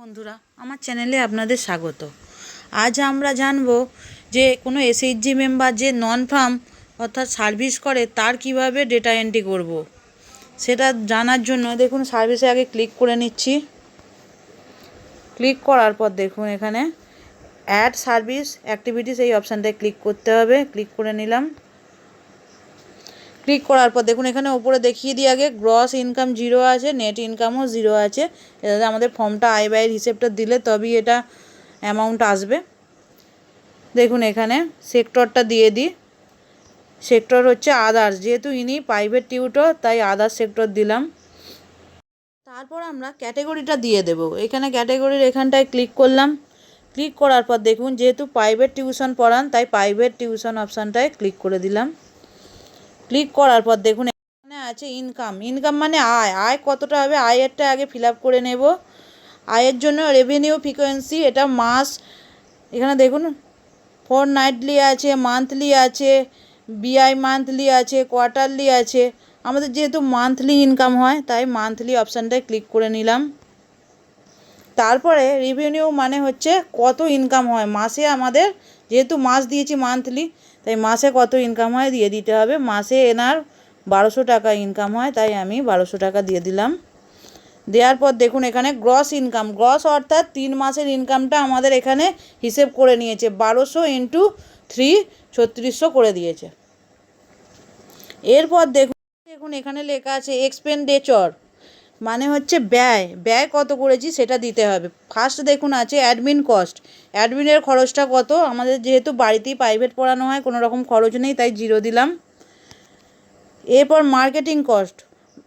বন্ধুরা, আমার চ্যানেলে আপনাদের স্বাগত। আজ আমরা জানব যে কোনো এসএইচজি মেম্বার যে নন ফার্ম অর্থাৎ সার্ভিস করে, তার কীভাবে ডেটা এন্ট্রি করব। সেটা জানার জন্য দেখুন সার্ভিসে আগে ক্লিক করে নিচ্ছি। ক্লিক করার পর দেখুন এখানে অ্যাড সার্ভিস অ্যাক্টিভিটিস এই অপশানটায় ক্লিক করতে হবে। ক্লিক করে নিলাম। ক্লিক করার পর দেখুন, এখানে ওপরে দেখিয়ে দিই আগে গ্রস ইনকাম জিরো আছে নেট ইনকামও জিরো আছে। এটাতে আমাদের ফর্মটা আয় ব্যয়ের হিসেবটা দিলে তবেই এটা অ্যামাউন্ট আসবে। দেখুন, এখানে সেক্টরটা দিয়ে দিই। সেক্টর হচ্ছে আদার্স যেহেতু ইনি প্রাইভেট টিউটর তাই আদার্স সেক্টর দিলাম। তারপর আমরা ক্যাটেগরিটা দিয়ে দেব। এখানে ক্যাটেগরির এখানটায় ক্লিক করলাম। ক্লিক করার পর দেখুন, যেহেতু প্রাইভেট টিউশন পড়ান, তাই প্রাইভেট টিউশন অপশানটায় ক্লিক করে দিলাম। ক্লিক করার পর দেখুন এখানে আছে ইনকাম ইনকাম মানে আয়। আয় কতটা হবে? আয়েরটা আগে ফিল আপ করে নেব। আয়ের জন্য রেভিনিউ ফ্রিকোয়েন্সি এটা মাস। এখানে দেখুন ফোর নাইটলি আছে মান্থলি আছে বিআই মান্থলি আছে কোয়ার্টারলি আছে। আমাদের যেহেতু মান্থলি ইনকাম হয়, তাই মান্থলি অপশানটায় ক্লিক করে নিলাম। তারপরে রেভিনিউ মানে হচ্ছে কত ইনকাম হয়। মাসে আমাদের যেহেতু মাস দিয়েছি মান্থলি তাই মাসে কত ইনকাম হয় দিয়ে দিতে হবে। মাসে এনার বারোশো টাকা ইনকাম হয়, তাই আমি বারোশো টাকা দিয়ে দিলাম। দেওয়ার পর দেখুন এখানে গ্রস ইনকাম গ্রস অর্থাৎ তিন মাসের ইনকামটা আমাদের এখানে হিসেব করে নিয়েছে। বারোশো ইন্টু থ্রি ছত্রিশশো করে দিয়েছে। এরপর দেখুন দেখুন এখানে লেখা আছে এক্সপেন্ডেচর মানে হচ্ছে ব্যয়। ব্যয় কত করেছি সেটা দিতে হবে। ফার্স্ট দেখুন আছে অ্যাডমিন কস্ট অ্যাডমিনের খরচটা কত? আমাদের যেহেতু বাড়িতেই প্রাইভেট পড়ানো হয়, কোনো রকম খরচ নেই, তাই জিরো দিলাম। এরপর মার্কেটিং কস্ট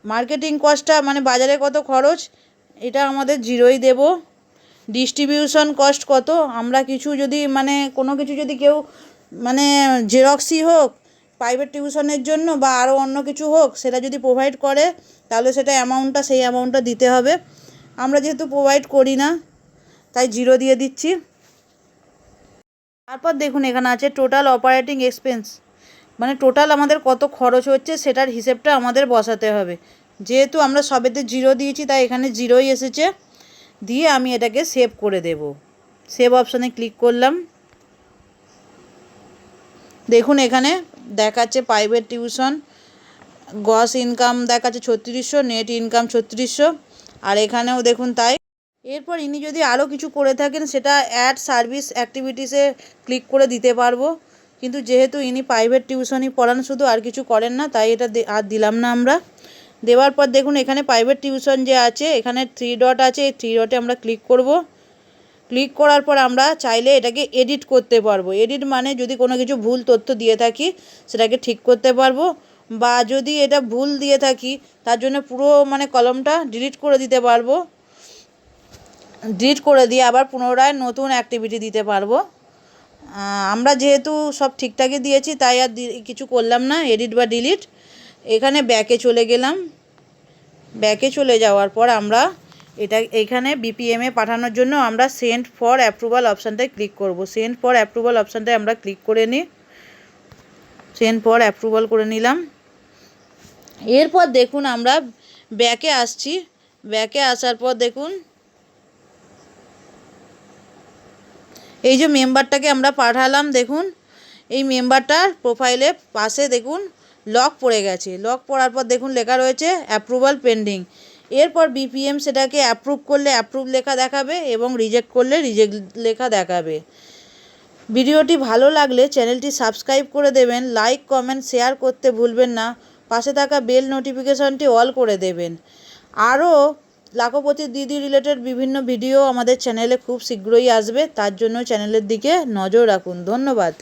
মার্কেটিং কস্টটা মানে বাজারে কত খরচ? এটা আমাদের জিরোই দেব। ডিস্ট্রিবিউশন কস্ট কত? আমরা কিছু যদি মানে কোনো কিছু যদি কেউ মানে জেরক্সই হোক প্রাইভেট টিউশনের জন্য বা আরও অন্য কিছু হোক, সেটা যদি প্রোভাইড করে, তাহলে সেটা অ্যামাউন্টটা সেই অ্যামাউন্টটা দিতে হবে। আমরা যেহেতু প্রোভাইড করি না, তাই জিরো দিয়ে দিচ্ছি। তারপর দেখুন, এখানে আছে টোটাল অপারেটিং এক্সপেন্স মানে টোটাল আমাদের কত খরচ হচ্ছে, সেটার হিসেবটা আমাদের বসাতে হবে। যেহেতু আমরা সবেতে জিরো দিয়েছি, তাই এখানে জিরোই এসেছে। দিয়ে আমি এটাকে সেভ করে দেব। সেভ অপশানে ক্লিক করলাম। দেখুন এখানে দেখাচ্ছে প্রাইভেট টিউশন গস ইনকাম দেখাচ্ছে ছত্রিশশো নেট ইনকাম ছত্রিশশো, আর এখানেও দেখুন তাই। এরপর ইনি যদি আরও কিছু করে থাকেন, সেটা অ্যাড সার্ভিস অ্যাক্টিভিটিসে ক্লিক করে দিতে পারব। কিন্তু যেহেতু ইনি প্রাইভেট টিউশনই পড়ান, শুধু আর কিছু করেন না, তাই এটা আর দিলাম না আমরা। দেওয়ার পর দেখুন এখানে প্রাইভেট টিউশন যে আছে, এখানে থ্রি ডট আছে, এই থ্রি ডটে আমরা ক্লিক করব। ক্লিক করার পর আমরা চাইলে এটাকে এডিট করতে পারব। এডিট মানে যদি কোনো কিছু ভুল তথ্য দিয়ে থাকি, সেটাকে ঠিক করতে পারব। বা যদি এটা ভুল দিয়ে থাকি, তার জন্য পুরো মানে কলমটা ডিলিট করে দিতে পারব। ডিলিট করে দিয়ে আবার পুনরায় নতুন অ্যাক্টিভিটি দিতে পারব। আমরা যেহেতু সব ঠিকঠাকই দিয়েছি, তাই আর কিছু করলাম না এডিট বা ডিলিট এখানে ব্যাকে চলে গেলাম। ব্যাকে চলে যাওয়ার পর আমরা এটা এখানে বিপিএমে পাঠানোর জন্য আমরা সেন্ড ফর অ্যাপ্রুভাল অপশানটায় ক্লিক করব। সেন্ড ফর অ্যাপ্রুভাল অপশানটায় আমরা ক্লিক করে নিই সেন্ড ফর অ্যাপ্রুভাল করে নিলাম। এরপর দেখুন আমরা ব্যাকে আসছি। ব্যাকে আসার পর দেখুন এই যে মেম্বারটাকে আমরা পাঠালাম, দেখুন এই মেম্বারটার প্রোফাইলে পাশে দেখুন লক পড়ে গেছে। লক পড়ার পর দেখুন লেখা রয়েছে অ্যাপ্রুভাল পেন্ডিং এরপর বিপিএম সেটাকে অ্যাপ্রুভ করলে অ্যাপ্রুভ লেখা দেখাবে এবং রিজেক্ট করলে রিজেক্ট লেখা দেখাবে। ভিডিওটি ভালো লাগলে চ্যানেলটি সাবস্ক্রাইব করে দেবেন লাইক কমেন্ট শেয়ার করতে ভুলবেন না। পাশে থাকা বেল নোটিফিকেশনটি অল করে দেবেন। আরও লাখপতি দিদি রিলেটেড বিভিন্ন ভিডিও আমাদের চ্যানেলে খুব শীঘ্রই আসবে, তার জন্য চ্যানেলের দিকে নজর রাখুন। ধন্যবাদ।